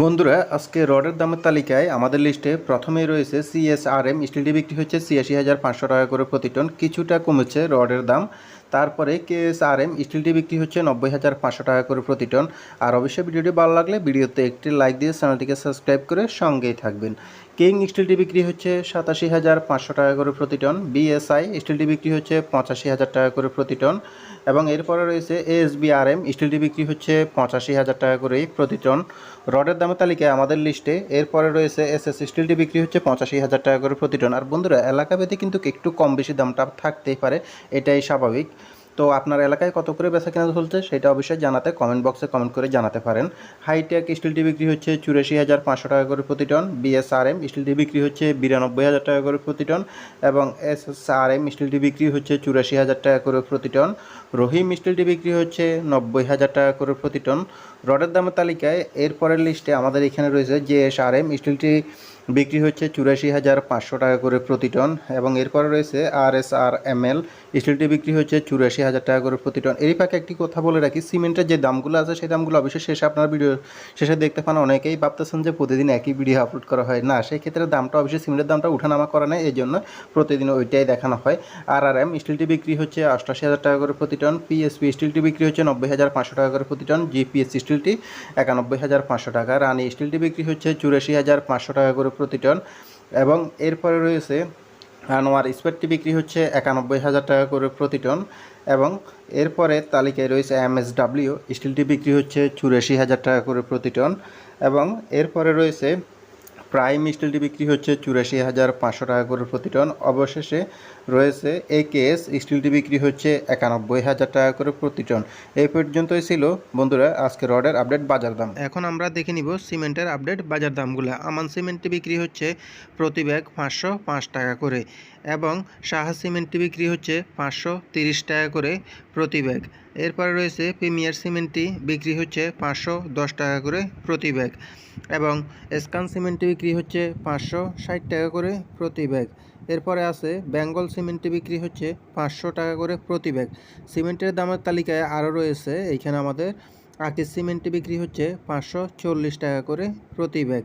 বন্ধুরা, আজকে রডের দামের তালিকায় আমাদের লিস্টে প্রথমেই রয়েছে সিএসআরএম স্টিলটি বিক্রি হচ্ছে ছিয়াশি হাজার পাঁচশো টাকা করে প্রতি টন। কিছুটা কমেছে রডের দাম। তারপরে কেএসআরএম স্টিলটি বিক্রি হচ্ছে নব্বই হাজার পাঁচশো টাকা করে প্রতি টন। আর অবশ্যই ভিডিওটি ভালো লাগলে ভিডিওতে একটি লাইক দিয়ে চ্যানেলটিকে সাবস্ক্রাইব করে সঙ্গেই থাকবেন। কিং স্টিলটি বিক্রি হচ্ছে সাতাশি হাজার পাঁচশো টাকা করে প্রতি টন। বিএসআই স্টিলটি বিক্রি হচ্ছে পঁচাশি হাজার টাকা করে প্রতি টন। এবং এরপরে রয়েছে এএসবিআরএম স্টিলটি বিক্রি হচ্ছে পঁচাশি হাজার টাকা করে প্রতি টন। রডের দামের তালিকায় আমাদের লিস্টে এরপরে রয়েছে এস এস স্টিলটি বিক্রি হচ্ছে পঁচাশি হাজার টাকা করে প্রতি টন। আর বন্ধুরা এলাকা ভেদে কিন্তু একটু কম বেশি দামটা থাকতেই পারে, এটাই স্বাভাবিক। তো আপনার এলাকায় কত করে বেচা কেনা চলছে সেটা অবশ্যই জানাতে কমেন্ট বক্সে কমেন্ট করে জানাতে পারেন। হাইটেক স্টিলটি বিক্রি হচ্ছে চুরাশি হাজার পাঁচশো টাকা করে প্রতি টন। বিএসআরএম স্টিলটি বিক্রি হচ্ছে বিরানব্বই হাজার টাকা করে প্রতি টন। এবং এসএসআরএম স্টিলটি বিক্রি হচ্ছে চুরাশি হাজার টাকা করে প্রতি টন। রহিম স্টিলটি বিক্রি হচ্ছে নব্বই হাজার টাকা করে প্রতি টন। রডের দামের তালিকায় এর পরের লিস্টে আমাদের এখানে রয়েছে জেএসআরএম স্টিলটি বিক্রি হচ্ছে চুরাশি হাজার পাঁচশো টাকা করে প্রতি টন এবং এরপরে রয়েছে আর এস আর এম এল। স্টিলটি বিক্রি হচ্ছে চুরাশি হাজার টাকা করে প্রতি টন। এরই ফাঁকে একটি কথা বলে রাখি, সিমেন্টের যে দামগুলো আছে সেই দামগুলো অবশ্যই শেষে আপনার ভিডিও শেষে দেখতে পান। অনেকেই ভাবতেছেন যে প্রতিদিন একই ভিডিও আপলোড করা হয়। না, সেই ক্ষেত্রে দামটা অবশ্যই সিমেন্টের দামটা উঠানামা করা নেই এই জন্য প্রতিদিন ওইটাই দেখানো হয়। আর আর এম স্টিলটি বিক্রি হচ্ছে অষ্টাশি হাজার টাকা করে প্রতি টন। পিএসপি স্টিলটি বিক্রি হচ্ছে নব্বই হাজার পাঁচশো টাকা করে প্রতি টন। জিপিএস স্টিলটি একানব্বই হাজার পাঁচশো টাকা। রানি স্টিলটি বিক্রি হচ্ছে চুরাশি হাজার পাঁচশো টাকা করে প্রতি টন। এবং এরপরে রয়েছে, আনোয়ার স্পেটটি বিক্রি হচ্ছে একানব্বই হাজার টাকা করে প্রতি টন। এবং এরপরে তালিকায় রয়েছে এমএসডাব্লিউ স্টিলটি বিক্রি হচ্ছে চুরাশি হাজার টাকা করে প্রতি টন। এবং এরপরে রয়েছে প্রাইম স্টিলটি বিক্রি হচ্ছে চুরাশি হাজার পাঁচশো টাকা করে প্রতি টন। অবশেষে রয়েছে একেএস, স্টিলটি বিক্রি হচ্ছে একানব্বই হাজার টাকা করে প্রতি টন। এই পর্যন্তই ছিল। বন্ধুরা আজকে রডের আপডেট বাজার দাম। এখন আমরা দেখে নিব সিমেন্টের আপডেট বাজার দামগুলো। আমান সিমেন্টটি বিক্রি হচ্ছে প্রতি ব্যাগ পাঁচশো পাঁচ টাকা করে এবং সাহা সিমেন্টটি বিক্রি হচ্ছে পাঁচশো তিরিশ টাকা করে প্রতি ব্যাগ। এরপরে রয়েছে প্রিমিয়ার সিমেন্টটি, বিক্রি হচ্ছে পাঁচশো দশ টাকা করে প্রতি ব্যাগ এবং স্কান সিমেন্টটি বিক্রি হচ্ছে পাঁচশো ষাট টাকা করে প্রতি ব্যাগ। এরপরে আছে বেঙ্গল সিমেন্টটি বিক্রি হচ্ছে পাঁচশো টাকা করে প্রতি ব্যাগ। সিমেন্টের দামের তালিকায় আরও রয়েছে, এইখানে আমাদের আকিস সিমেন্টটি বিক্রি হচ্ছে পাঁচশো চল্লিশ টাকা করে প্রতি ব্যাগ।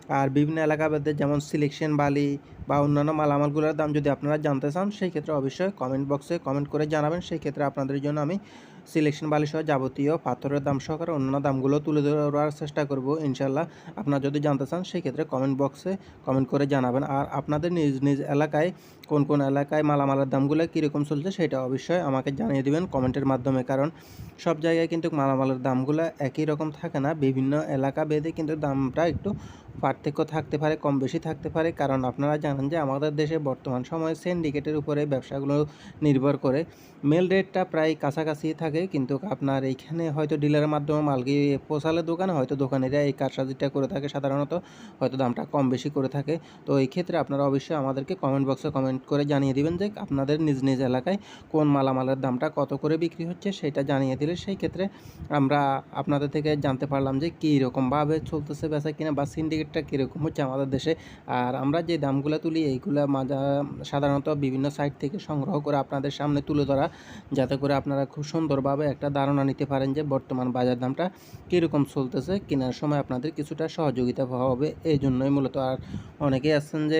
আর বিভিন্ন এলাকা ভেদে যেমন সিলেকশন বালি বা অন্যান্য মালামালগুলোর দাম যদি আপনারা জানতে চান সেই ক্ষেত্রে অবশ্যই কমেন্ট বক্সে কমেন্ট করে জানাবেন। সেই ক্ষেত্রে আপনাদের জন্য আমি সিলেকশন বালি সহ যাবতীয় পাথরের দাম সহকারে অন্যান্য দামগুলো তুলে ধরার চেষ্টা করব ইনশাল্লাহ আপনারা যদি জানতে চান সেই ক্ষেত্রে কমেন্ট বক্সে কমেন্ট করে জানাবেন। আর আপনাদের নিজ নিজ এলাকায় কোন কোন এলাকায় মালামালের দামগুলো কীরকম চলছে, সেটা অবশ্যই আমাকে জানিয়ে দেবেন কমেন্টের মাধ্যমে। কারণ সব জায়গায় কিন্তু মালামালের দামগুলো একই রকম থাকে না। বিভিন্ন এলাকা ভেদে কিন্তু দামটা একটু পার্থক্য থাকতে পারে, কম বেশি থাকতে পারে। কারণ আপনারা জানেন যে আমাদের দেশে বর্তমান সময়ে সিন্ডিকেটের উপরে ব্যবসাগুলো নির্ভর করে। মেল রেটটা প্রায় কাছাকাছি থাকে, কিন্তু আপনার এইখানে হয়তো ডিলারের মাধ্যমে মাল গিয়ে পোষালে দোকানে, হয়তো দোকানিরা এই কারসাজিটা করে থাকে সাধারণত, হয়তো দামটা কম বেশি করে থাকে। তো এই ক্ষেত্রে আপনারা অবশ্যই আমাদেরকে কমেন্ট বক্সে কমেন্ট করে জানিয়ে দিবেন যে আপনাদের নিজ নিজ এলাকায় কোন মালামালের দামটা কত করে বিক্রি হচ্ছে, সেটা জানিয়ে দিলে সেই ক্ষেত্রে আমরা আপনাদের থেকে জানতে পারলাম যে কী রকমভাবে চলতেছে বেচা কিনা বা সিন্ডিকেটটা কীরকম হচ্ছে আমাদের দেশে? আর আমরা যে দামগুলো তুলি, এইগুলো মাজা সাধারণত বিভিন্ন সাইট থেকে সংগ্রহ করে আপনাদের সামনে তুলে ধরা, যাতে করে আপনারা খুব সুন্দরভাবে একটা ধারণা নিতে পারেন যে বর্তমান বাজার দামটা কীরকম চলতেছে, কেনার সময় আপনাদের কিছুটা সহযোগিতা হবে এই জন্যই মূলত। আর অনেকেই আছেন যে